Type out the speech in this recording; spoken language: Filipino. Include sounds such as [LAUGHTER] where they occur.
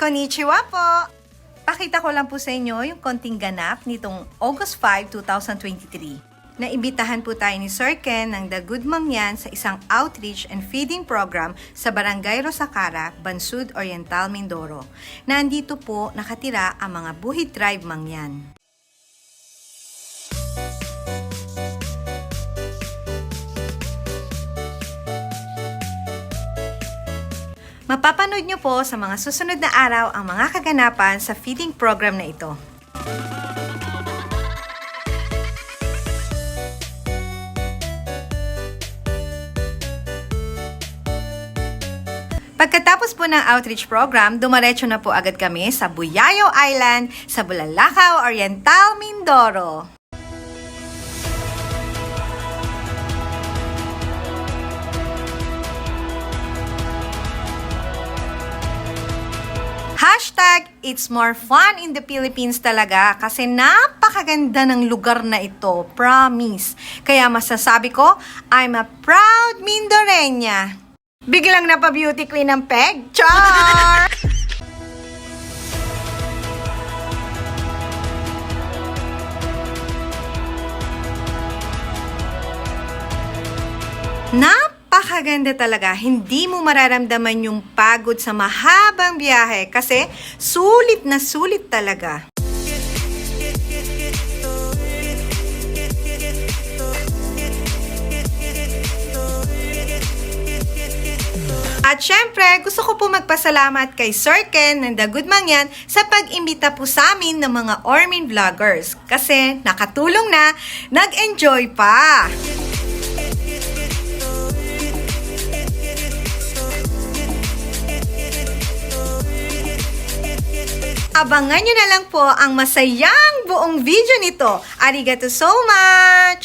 Konnichiwa po! Pakita ko lang po sa inyo yung konting ganap nitong August 5, 2023. Naimbitahan po tayo ni Sir Ken ng The Good Mangyan sa isang outreach and feeding program sa Barangay Rosacara, Bansud Oriental, Mindoro. Nandito po nakatira ang mga Buhid Tribe Mangyan. Mapapanood nyo po sa mga susunod na araw ang mga kaganapan sa feeding program na ito. Pagkatapos po ng outreach program, dumaretso na po agad kami sa Buyayo Island sa Bulalakaw, Oriental, Mindoro. Hashtag, it's more fun in the Philippines talaga kasi napakaganda ng lugar na ito, promise. Kaya masasabi ko, I'm a proud Mindorenya. Biglang napa-beauty queen ng peg? Char! [LAUGHS] Napakaganda talaga. Hindi mo mararamdaman yung pagod sa mahabang biyahe kasi sulit na sulit talaga. At syempre, gusto ko po magpasalamat kay Sir Ken ng The Good Mangyan sa pag-imbita po sa amin ng mga Ormin Vloggers kasi nakatulong na, nag-enjoy pa. Abangan nyo na lang po ang masayang buong video nito. Arigato so much!